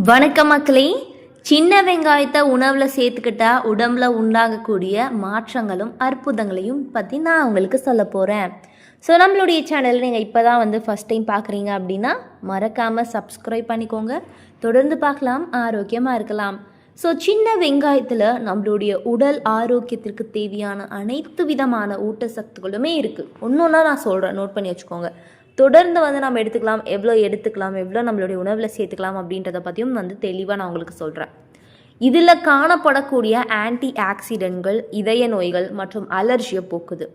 வணக்கம் மக்களே. சின்ன வெங்காயத்தை உணவில் சேர்த்துக்கிட்டா உடம்புல உண்டாகக்கூடிய மாற்றங்களும் அற்புதங்களையும் பற்றி நான் உங்களுக்கு சொல்ல போகிறேன் ஸோ நம்மளுடைய சேனல் நீங்கள் இப்போ தான் வந்து ஃபஸ்ட் டைம் பார்க்குறீங்க அப்படின்னா மறக்காமல் சப்ஸ்கிரைப் பண்ணிக்கோங்க. தொடர்ந்து பார்க்கலாம் ஆரோக்கியமாக இருக்கலாம். ஸோ சின்ன வெங்காயத்தில் நம்மளுடைய உடல் ஆரோக்கியத்திற்கு தேவையான அனைத்து விதமான ஊட்டச்சத்துக்களுமே இருக்குது ஒன்று ஒன்றா நான் சொல்கிறேன் நோட் பண்ணி வச்சுக்கோங்க. தொடர்ந்து வந்து நம்ம எடுத்துக்கலாம் எவ்வளோ எடுத்துக்கலாம் எவ்வளோ நம்மளுடைய உணவில் சேர்த்துக்கலாம் அப்படின்றத பற்றியும் வந்து தெளிவாக நான் உங்களுக்கு சொல்கிறேன் இதில் காணப்படக்கூடிய ஆன்டி ஆக்சிடென்ட்கள் இதய நோய்கள் மற்றும் அலர்ஜியை போக்குது.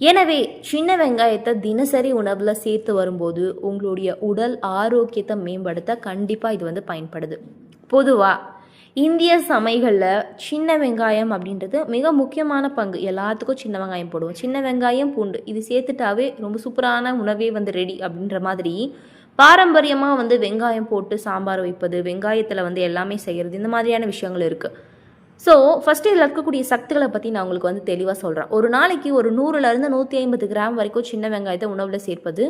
எனவே சின்ன வெங்காயத்தை தினசரி உணவில் சேர்த்து வரும்போது உங்களுடைய உடல் ஆரோக்கியத்தை மேம்படுத்த கண்டிப்பாக இது வந்து பயன்படுது. பொதுவாக இந்திய சமைகளில் சின்ன வெங்காயம் அப்படின்றது மிக முக்கியமான பங்கு. எல்லாத்துக்கும் சின்ன வெங்காயம் போடுவோம். சின்ன வெங்காயம் பூண்டு. இது சேர்த்துட்டாவே ரொம்ப சூப்பரான உணவே வந்து ரெடி அப்படின்ற மாதிரி பாரம்பரியமாக வந்து வெங்காயம் போட்டு சாம்பார் வைப்பது வெங்காயத்தில் வந்து எல்லாமே செய்கிறது இந்த மாதிரியான விஷயங்கள் இருக்குது ஸோ ஃபஸ்ட்டு இதில் இருக்கக்கூடிய சக்திகளை பற்றி நான் உங்களுக்கு வந்து தெளிவாக சொல்கிறேன் ஒரு நாளைக்கு ஒரு நூறுலேருந்து நூற்றி ஐம்பது கிராம் வரைக்கும் சின்ன வெங்காயத்தை உணவில் சேர்ப்பது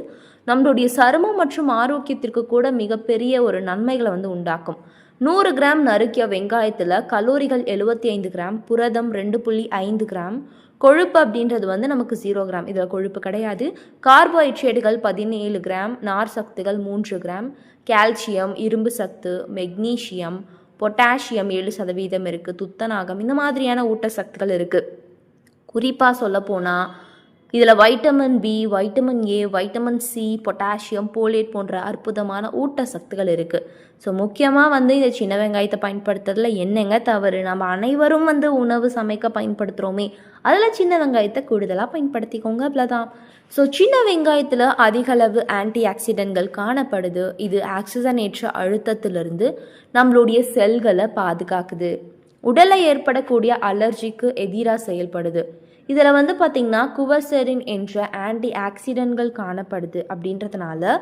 நம்மளுடைய சருமம் மற்றும் ஆரோக்கியத்திற்கு கூட மிகப்பெரிய ஒரு நன்மைகளை வந்து உண்டாக்கும். நூறு கிராம் நறுக்கிய வெங்காயத்தில் கலோரிகள் எழுபத்தி ஐந்து கிராம் புரதம் ரெண்டு புள்ளி ஐந்து கிராம் கொழுப்பு அப்படின்றது வந்து நமக்கு ஜீரோ கிராம். இதில் கொழுப்பு கிடையாது. கார்போஹைட்ரேட்டுகள் பதினேழு கிராம் நார் சத்துகள் மூன்று கிராம் கால்சியம் இரும்பு சத்து மெக்னீஷியம் பொட்டாசியம் ஏழு சதவீதம் இருக்குது துத்தநாகம் இந்த மாதிரியான ஊட்டச்சத்துக்கள் இருக்குது குறிப்பாக சொல்ல போனால் இதில் vitamin B vitamin A vitamin C potassium folate போன்ற அற்புதமான ஊட்டச்சத்துக்கள் இருக்குது ஸோ முக்கியமாக வந்து இந்த சின்ன வெங்காயத்தை பயன்படுத்துறதுல என்னங்க தவறு? நம்ம அனைவரும் வந்து உணவு சமைக்க பயன்படுத்துகிறோமே அதில் சின்ன வெங்காயத்தை கூடுதலாக பயன்படுத்திக்கோங்க அவ்வளோதான் ஸோ சின்ன வெங்காயத்தில் அதிக அளவு ஆன்டி ஆக்சிடென்ட்கள் காணப்படுது. இது ஆக்சிஜனேற்ற அழுத்தத்திலிருந்து நம்மளுடைய செல்களை பாதுகாக்குது. உடலை ஏற்படக்கூடிய அலர்ஜிக்கு எதிராக செயல்படுது. இதில் வந்து பார்த்திங்கன்னா குவர்செரின் என்ற ஆன்டி ஆக்சிடென்ட்கள் காணப்படுது அப்படின்றதுனால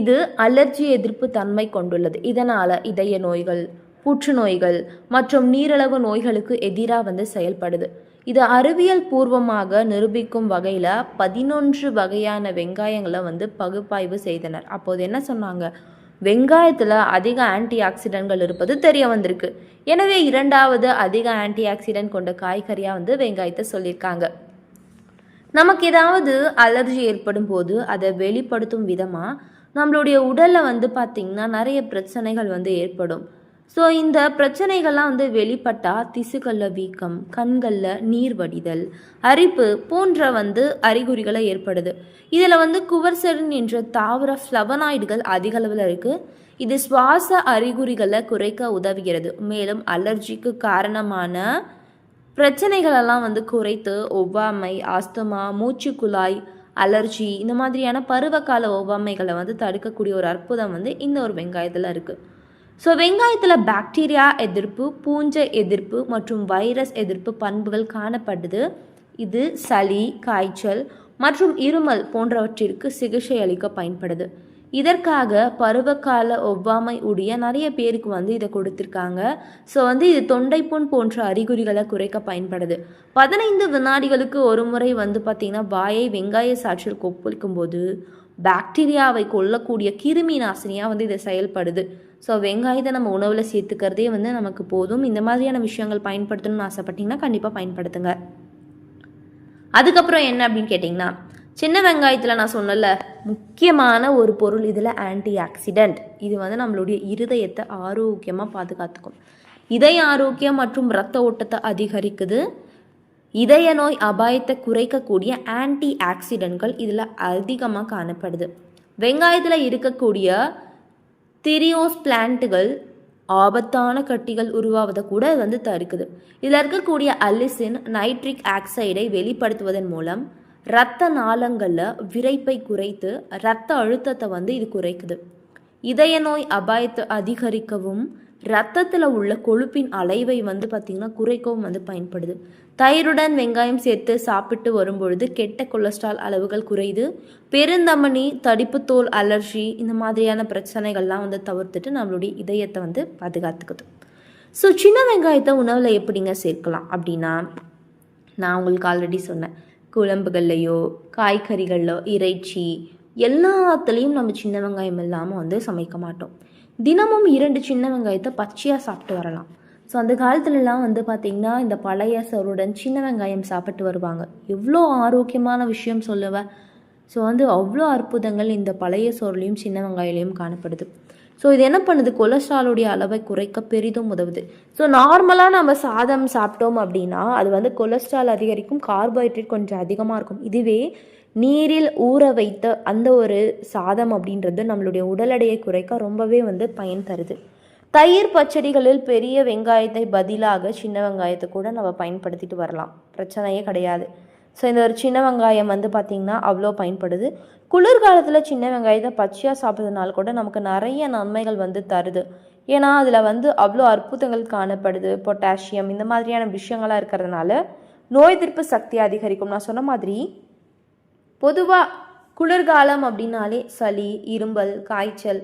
இது அலர்ஜி எதிர்ப்பு தன்மை கொண்டுள்ளது. இதனால் இதய நோய்கள் புற்றுநோய்கள் மற்றும் நீரிழவு நோய்களுக்கு எதிராக வந்து செயல்படுது. இது அறிவியல் பூர்வமாக நிரூபிக்கும் வகையில் பதினொன்று வகையான வெங்காயங்களை வந்து பகுப்பாய்வு செய்தனர். அப்போது என்ன சொன்னாங்க? வெங்காயத்தில் அதிக ஆன்டி ஆக்சிடென்ட்கள் இருப்பது தெரிய வந்திருக்கு. எனவே இரண்டாவது அதிக ஆன்டி ஆக்சிடென்ட் கொண்ட காய்கறியாக வந்து வெங்காயத்தை சொல்லியிருக்காங்க. நமக்கு ஏதாவது அலர்ஜி ஏற்படும் போது அதை வெளிப்படுத்தும் விதமாக நம்மளுடைய உடலில் வந்து பார்த்திங்கன்னா நிறைய பிரச்சனைகள் வந்து ஏற்படும். ஸோ இந்த பிரச்சனைகள்லாம் வந்து வெளிப்பட்டால் திசுக்களில் வீக்கம் கண்களில் நீர் வடிதல் அரிப்பு போன்ற வந்து அறிகுறிகளை ஏற்படுது. இதில் வந்து குவர்சரின் என்ற தாவர ஃப்ளவனாய்டுகள் அதிக அளவில் இருக்குது இது சுவாச அறிகுறிகளை குறைக்க உதவுகிறது. மேலும் அலர்ஜிக்கு காரணமான பிரச்சனைகளெல்லாம் வந்து குறைத்து ஒவ்வாமை ஆஸ்துமா மூச்சுக்குழாய் அலர்ஜி இந்த மாதிரியான பருவகால ஒவ்வாமைகளை வந்து தடுக்கக்கூடிய ஒரு அற்புதம் வந்து இந்த ஒரு வெங்காயத்தில் இருக்குது ஸோ வெங்காயத்தில் பாக்டீரியா எதிர்ப்பு பூஞ்சை எதிர்ப்பு மற்றும் வைரஸ் எதிர்ப்பு பண்புகள் காணப்படுது. இது சளி காய்ச்சல் மற்றும் இருமல் போன்றவற்றிற்கு சிகிச்சை அளிக்க பயன்படுது. இதற்காக பருவகால ஒவ்வாமை உடைய நிறைய பேருக்கு வந்து இதை கொடுத்துருக்காங்க. ஸோ வந்து இது தொண்டைப்புண் போன்ற அறிகுறிகளை குறைக்க பயன்படுது. பதினைந்து வினாடிகளுக்கு ஒரு முறை வந்து பார்த்திங்கன்னா வாயை வெங்காய சாற்றில் கொப்பளிக்கும் போது பாக்டீரியாவை கொல்லக்கூடிய கிருமி நாசினியாக வந்து இது செயல்படுது. ஸோ வெங்காயத்தை நம்ம உணவில் சேர்த்துக்கிறதே வந்து நமக்கு போதும். இந்த மாதிரியான விஷயங்கள் பயன்படுத்தணும்னு ஆசைப்பட்டீங்கன்னா கண்டிப்பாக பயன்படுத்துங்க. அதுக்கப்புறம் என்ன அப்படின்னு கேட்டிங்கன்னா சின்ன வெங்காயத்தில் நான் சொன்னல முக்கியமான ஒரு பொருள் இதில் ஆன்டி ஆக்சிடென்ட் இது வந்து நம்மளுடைய இருதயத்தை ஆரோக்கியமாக பாதுகாத்துக்கும். இதய ஆரோக்கியம் மற்றும் இரத்த ஓட்டத்தை அதிகரிக்குது. இதய நோய் அபாயத்தை குறைக்கக்கூடிய ஆன்டி ஆக்சிடென்ட்கள் இதில் அதிகமாக காணப்படுது. வெங்காயத்தில் இருக்கக்கூடிய திரியோஸ் பிளான்ட்டுகள் ஆபத்தான கட்டிகள் உருவாவதை கூட வந்து தடுக்குது. இதில் இருக்கக்கூடிய அல்லிசின் நைட்ரிக் ஆக்சைடை வெளிப்படுத்துவதன் மூலம் இரத்த நாளங்களில் விரைப்பை குறைத்து இரத்த அழுத்தத்தை வந்து இது குறைக்குது. இதய நோய் அபாயத்தை அதிகரிக்கவும் ரத்தத்தில் உள்ள கொழுப்பின் அளவை வந்து பார்த்திங்கன்னா குறைக்கவும் வந்து பயன்படுது. தயிருடன் வெங்காயம் சேர்த்து சாப்பிட்டு வரும்பொழுது கெட்ட கொலஸ்ட்ரால் அளவுகள் குறையுது. பெருந்தமணி தடிப்புத்தோல் அலர்ஜி இந்த மாதிரியான பிரச்சனைகள்லாம் வந்து தவிர்த்துட்டு நம்மளுடைய இதயத்தை வந்து பாதுகாத்துக்குது. ஸோ சின்ன வெங்காயத்தை உணவில் எப்படிங்க சேர்க்கலாம்? அப்படின்னா நான் உங்களுக்கு ஆல்ரெடி சொன்னேன். குழம்புகள்லையோ காய்கறிகளிலோ இறைச்சி எல்லாத்துலேயும் நம்ம சின்ன வெங்காயம் இல்லாமல் வந்து சமைக்க மாட்டோம். தினமும் இரண்டு சின்ன வெங்காயத்தை பச்சையாக சாப்பிட்டு வரலாம். ஸோ அந்த காலத்துலலாம் வந்து பார்த்திங்கன்னா இந்த பழைய சோறுடன் சின்ன வெங்காயம் சாப்பிட்டு வருவாங்க. எவ்வளோ ஆரோக்கியமான விஷயம் சொல்லுவேன் ஸோ வந்து அவ்வளோ அற்புதங்கள் இந்த பழைய சோறுலையும் சின்ன வெங்காயிலையும் காணப்படுது. ஸோ இது என்ன பண்ணுது? கொலஸ்ட்ராலுடைய அளவை குறைக்க பெரிதும் உதவுது. ஸோ நார்மலாக நம்ம சாதம் சாப்பிட்டோம் அப்படின்னா அது வந்து கொலஸ்ட்ரால் அதிகரிக்கும் கார்போஹைட்ரேட் கொஞ்சம் அதிகமாக இருக்கும். இதுவே நீரில் ஊற வைத்த அந்த ஒரு சாதம் அப்படின்றது நம்மளுடைய உடல் எடையை குறைக்க ரொம்பவே வந்து பயன் தருது. தயிர் பச்சடிகளில் பெரிய வெங்காயத்தை பதிலாக சின்ன வெங்காயத்தை கூட நம்ம பயன்படுத்திட்டு வரலாம். பிரச்சனையே கிடையாது. ஸோ இந்த ஒரு சின்ன வெங்காயம் வந்து பார்த்திங்கன்னா அவ்வளோ பயன்படுது. குளிர்காலத்தில் சின்ன வெங்காயத்தை பச்சையாக சாப்பிட்றதுனால கூட நமக்கு நிறைய நன்மைகள் வந்து தருது. ஏன்னா அதில் வந்து அவ்வளோ அற்புதங்கள் காணப்படுது. பொட்டாசியம் இந்த மாதிரியான விஷயங்களாக இருக்கிறதுனால நோய் எதிர்ப்பு சக்தி அதிகரிக்கும். நான் சொன்ன மாதிரி பொதுவாக குளிர்காலம் அப்படின்னாலே சளி இரும்பல் காய்ச்சல்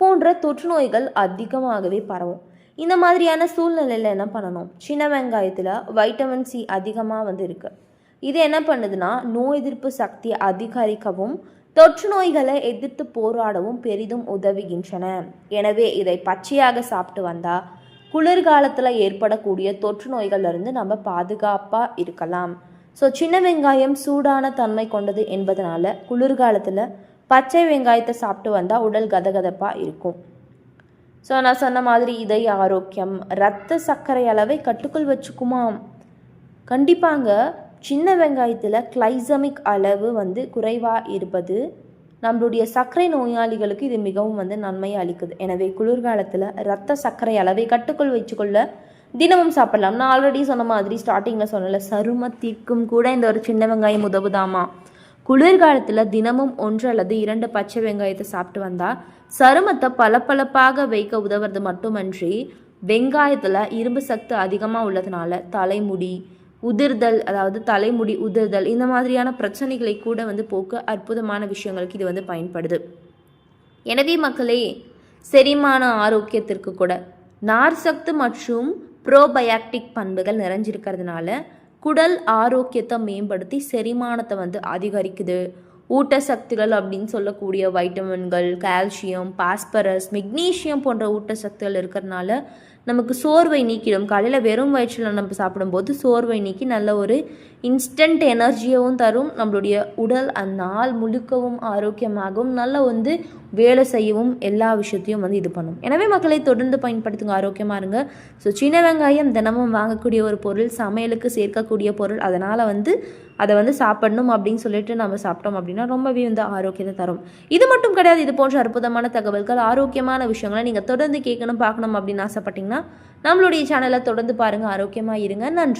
போன்ற தொற்றுநோய்கள் அதிகமாகவே பரவும். இந்த மாதிரியான சூழ்நிலையில் என்ன பண்ணணும்? சின்ன வெங்காயத்தில் வைட்டமின் சி அதிகமாக வந்து இருக்கு இது என்ன பண்ணுதுன்னா நோய் எதிர்ப்பு சக்தியை அதிகரிக்கவும் தொற்று நோய்களை எதிர்த்து போராடவும் பெரிதும் உதவுகின்றன. எனவே இதை பச்சையாக சாப்பிட்டு வந்தால் குளிர்காலத்தில் ஏற்படக்கூடிய தொற்று நோய்கள்லேருந்து நம்ம பாதுகாப்பாக இருக்கலாம். ஸோ சின்ன வெங்காயம் சூடான தன்மை கொண்டது என்பதனால குளிர்காலத்தில் பச்சை வெங்காயத்தை சாப்பிட்டு வந்தால் உடல் கதகதப்பாக இருக்கும். ஸோ நான் சொன்ன மாதிரி இதய ஆரோக்கியம் இரத்த சர்க்கரை அளவை கட்டுக்குள் வச்சுக்குமாம். கண்டிப்பாங்க சின்ன வெங்காயத்தில் கிளைசமிக் அளவு வந்து குறைவாக இருப்பது நம்மளுடைய சர்க்கரை நோயாளிகளுக்கு இது மிகவும் வந்து நன்மையை அளிக்குது. எனவே குளிர்காலத்தில் இரத்த சர்க்கரை அளவை கட்டுக்குள் வச்சுக்கொள்ள தினமும் சாப்பிடலாம். நான் ஆல்ரெடி சொன்ன மாதிரி ஸ்டார்டிங்கில் சொன்னல சருமத்திற்கும் கூட இந்த ஒரு சின்ன வெங்காயம் உதவுதாமா? குளிர்காலத்தில் தினமும் ஒன்று அல்லது இரண்டு பச்சை வெங்காயத்தை சாப்பிட்டு வந்தால் சருமத்தை பளபளப்பாக வைக்க உதவுறது மட்டுமன்றி வெங்காயத்தில் இரும்பு சத்து அதிகமாக உள்ளதுனால தலைமுடி உதிர்தல் அதாவது தலைமுடி உதிர்தல் இந்த மாதிரியான பிரச்சனைகளை கூட வந்து போக்க அற்புதமான விஷயங்களுக்கு இது வந்து பயன்படுது. எனவே மக்களே செரிமான ஆரோக்கியத்திற்கு கூட நார் சத்து மற்றும் ப்ரோபயாக்டிக் பண்புகள் நிறைஞ்சிருக்கிறதுனால குடல் ஆரோக்கியத்தை மேம்படுத்தி செரிமானத்தை வந்து அதிகரிக்குது. ஊட்டசக்திகள் அப்படின்னு சொல்லக்கூடிய வைட்டமின்கள் கால்சியம் பாஸ்பரஸ் மெக்னீஷியம் போன்ற ஊட்டசக்திகள் இருக்கிறதுனால நமக்கு சோர்வை நீக்கிடும். காலையில் வெறும் வயிற்றில் நம்ம சாப்பிடும்போது சோர்வை நீக்கி நல்ல ஒரு இன்ஸ்டன்ட் எனர்ஜியவும் தரும். நம்மளுடைய உடல் அந்நாள் முழுக்கவும் ஆரோக்கியமாகவும் நல்ல வந்து வேலை செய்யவும் எல்லா விஷயத்தையும் வந்து இது பண்ணும். எனவே மக்களை தொடர்ந்து பயன்படுத்துங்க ஆரோக்கியமாக இருங்க. ஸோ சின்ன வெங்காயம் தினமும் வாங்கக்கூடிய ஒரு பொருள் சமையலுக்கு சேர்க்கக்கூடிய பொருள் அதனால் வந்து அதை வந்து சாப்பிடணும் அப்படின்னு சொல்லிட்டு நம்ம சாப்பிட்டோம் அப்படின்னா ரொம்பவே வந்து ஆரோக்கியத்தை தரும். இது மட்டும் கிடையாது இது போன்ற அற்புதமான தகவல்கள் ஆரோக்கியமான விஷயங்களை நீங்கள் தொடர்ந்து கேட்கணும் பார்க்கணும் அப்படின்னு ஆசைப்பட்டீங்கன்னா நம்மளுடைய சேனலை தொடர்ந்து பாருங்கள் ஆரோக்கியமாக இருங்க. நன்றி.